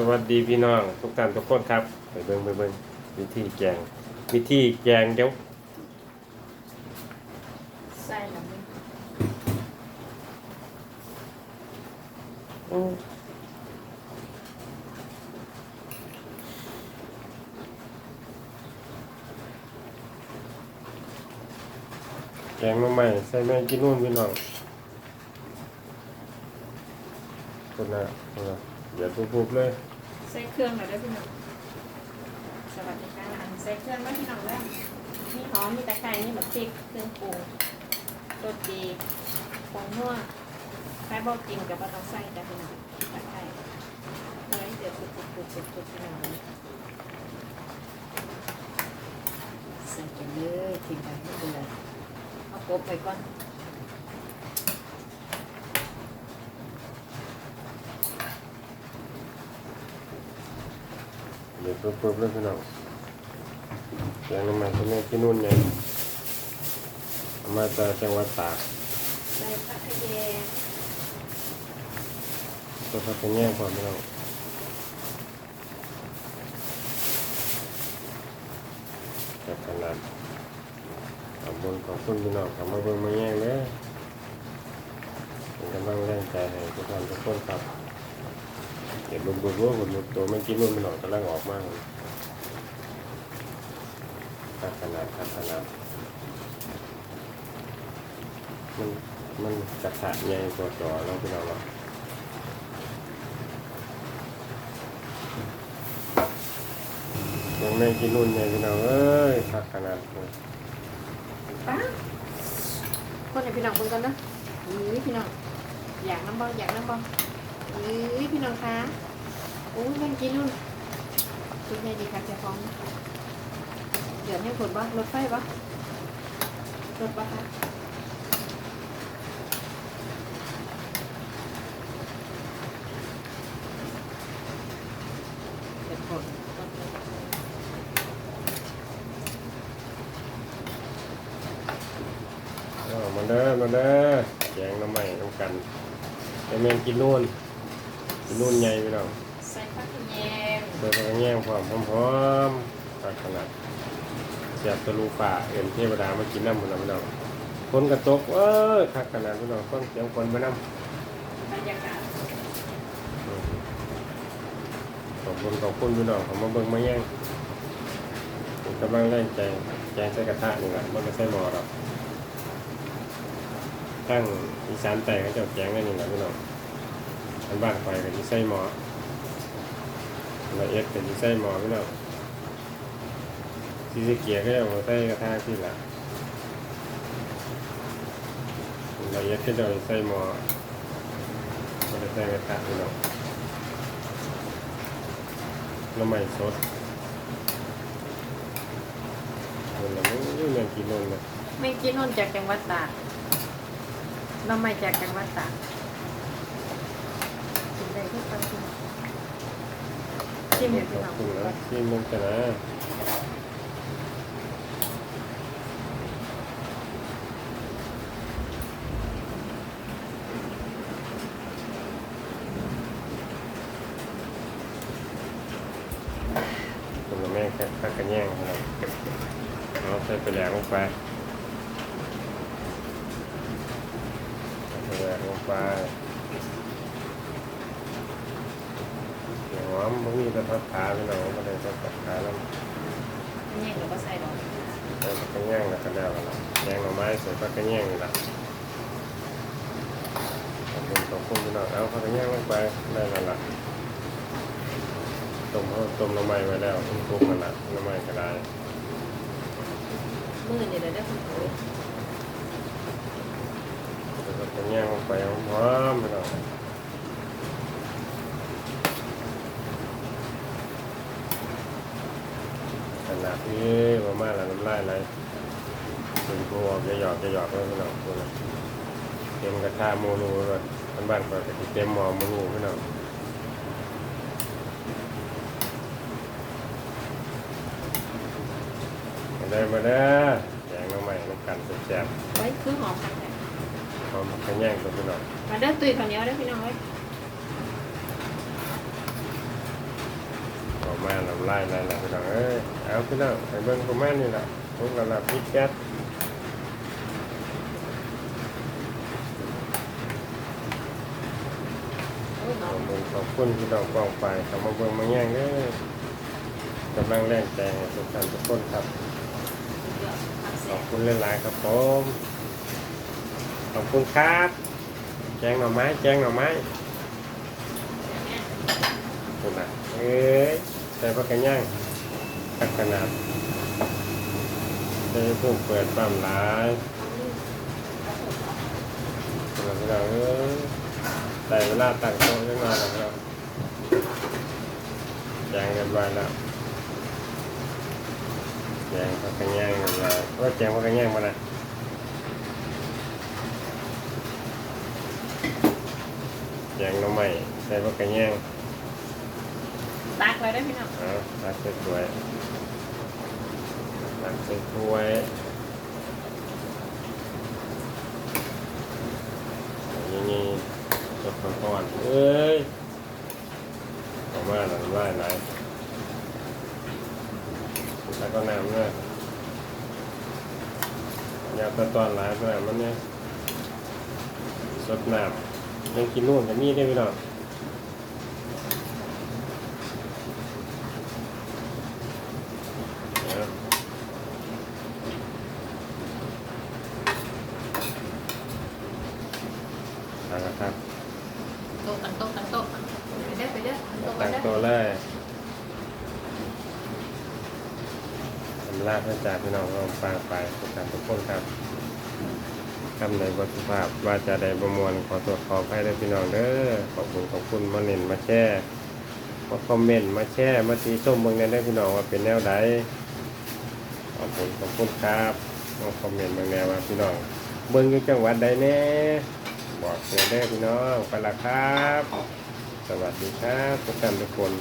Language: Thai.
สวัสดีพี่น้องทุกท่านทุกคนครับไปเบิ่งไปเบิ่งวิธีแกง วิธีแกงเดี๋ยวใส่แล้วมันอื้อแกงมาใหม่ใส่แม่งกินนู่นพี่น้องคนน่ะคนน่ะ อย่าทุบๆเลยใส่เครื่องหน่อยได้พี่น้องสวัสดีค่ะใส่เครื่องไว้พี่น้องแล้วมีหอมมีตะไคร้มีแบบพริกเครื่องปรุงรสดีผงนัวใครบอกกินกับปลาต้องใส่จ้ะพี่น้องตะไคร้เนื้อเดือดปุดปุดปุดปุดปุดพี่น้องใส่ไปเลยทิ้งไปไม่เป็นไรเอากบไปก่อน เดี๋ยวทุบเลยพี่น้องแกงน้ำมันใส่แม่งกินนู่นไงเอามาจากจังหวัดตากใส่ผักขยงตัวพักกันแย่งความไม่เอาแต่ขนาดขอบบนขอบคุณพี่น้องขอมาเบิ่งมาแย่งเลยเป็นกำลังแรงใจให้ทุกท่านทุกคนครับ เห็นบุญบุญว่าบุญบุญตัวไม่กินนู่นไม่หน่อยกำลังออกมากเลยขัดขนาดขัดขนามันมันกระทะใหญ่กว่าจอแล้วพี่น้องเนางไม่กินนู่นเลยพี่น้องเอ้ยพักขนาดนี้ป้าคนไหนพี่น้องคนกันนะนี่พี่น้องอยากน้ำบ่อยากน้ำบ่ นี่พี่น้องคะโอ้ยมันกินนู่นกินไงดีคะเจ้าของ เดี๋ยวให้ผลบ่รถไฟบ่รถบ่คะเดี๋ยวผลเอามาเด้อมาเด้อแกงน้ำใหม่ต้องกันแต่แม่งกินนู่น กินนู่นใหญ่พี่น้องใส่ผักแยงเดินไปแง่งความพร้อมๆพักขนาดเสียบตะลูป่าเอ็นเทวดามากินน้ำมันพี่น้องคนกระตกเอ้ยพักขนาดพี่น้องต้องเสียงคนมาน้บรรยากาศำขอบคุณขอบคุณพี่น้องเขามาเบิ่งมาแย่งผมกำลังแรงใจแกงใส่กระทะนี่แหละมันไม่ใช่หม้อหรอกตั้งอีสานแต่เขาเจ้าแกงนั่นนี่แหละพี่น้อง อันบ้านไฟกับอีไส้หมอละเอียดกับอีไส้หมอพี่น้องซีสเกียก็จะมาใส่กระทะที่ละละเอียดก็จะเอาใส่หมอไมาใส่กระทะพี่น้องน้ำใหม่สดคนละมันอยุ่งเรื่องกินนมเลยไม่กินนนจากจังหวัดตากเราไม่จากจังหวัดตาก ทุกครั้งที่ชิมเห็นพี่ขอน้องคุณนะที่มึงกันนะคุณกับแม่แค่พักกันแย่งนะครับเอาใส่ไปแหลกลงไปใส่ไปแหลกลงไปเดี๋ยว หอมมันมีแต่พักขาไปหน่อยมันเลยจะพักขาแล้วนี่เราก็ใส่ดอกใส่ผักกระแยงแล้วก็แล้วล่ะแยงหน่อไม้ใส่ผักกระแยงนี่ล่ะขอบคุณขอบคุณพี่น้องเอาผักกระแยงลงไปได้แล้วล่ะต้มเขาต้มหน่อไม้ไว้แล้วต้มทุกมันละหน่อไม้ก็ได้มือเนี่เลยได้คุณโอ้ยใส่ผักกระแยงลงไปหอมๆพี่น้องข นาดนี้ประมาณละน้ำลายไหลเป็นพวกจะหยอกจะหยอกเลยพี่น้องพวกนั้นเต็มกระทะโมนูเลยมันบ้านเปิดกระติเต็มหม้อโมนูพี่น้องมาได้มาได้แกงน้องใหม่น้ำกันแซ่บไว้คือหอมค่ะๆหอมผักกระแยงตัวพี่น้องมาเด้อตุยข้าวเหนียวเด้อพี่น้องเว้ย มาน้ำลายไหลไลพี่น้องเอ้ยเอาพี่น้องไปเบิ่งประมาณนี้แหละพวกเราละพิแก๊สโอ้ยขอบคุณพี่น้องกองไปขอมาเบิ่งมาแย่งเด้อกำลังแรงใจให้ทุกท่านทุกคนครับ ขอบคุณหลายๆครับผมขอบคุณครับ แจ้งหน่อไม้แจ้งหน่อไม้คุณนะเอ้ย ใส่พักกันย่างขักขนาดใส่พุ่งเปิดปั๊มหลายเอาเอาผมเอาพี่เวลาตั้งโต๊ะยังมาแล้วครับแจงเรียบร้อยแล้วแจงพักกันย่างเรียบร้อยว่าแจงพักกันย่างมานะแจงหน่อไม้ใส่พักกันย่าง ตักเลยได้พี่น้องเอาตักสวยตักสวยๆอย่างนี้สดก่อนๆเอ้ยออกมาหลังไล่ไหลแล้วก็น้ำเนี่ยอยากตะตอนหลายเพื่อนมันเนี่ยสดน้ำยังกินนู่นกับนี่ได้ไหมเนาะเดี๋ยว เอาละครับโต๊ะตั้งโต๊ะตั้งโต๊ะไปเด้อไปเด้อตั้งโต๊ะไปตั้งเด้อตัวเลยสำลาพระจากพี่น้องเราฟังไปทุกท่านทุกคนครับคำในบทสุภาพว่าจะได้ประมวลขอตัวขอให้ได้พี่น้องเด้อขอบคุณขอบคุณมาเน้นมาแชร์มาคอมเมนต์มาแชร์มาตีส้มเบิ่งกันได้อพี่น้องว่าเป็นแนวใดขอบคุณขอบคุณครับมาคอมเมนต์เบิ่งแนวว่าพี่น้องเบิ่งอยู่จังหวัดใดแน่ บอกเสียได้อพี่น้องไปละครับ สวัสดีครับทุกท่านทุกคน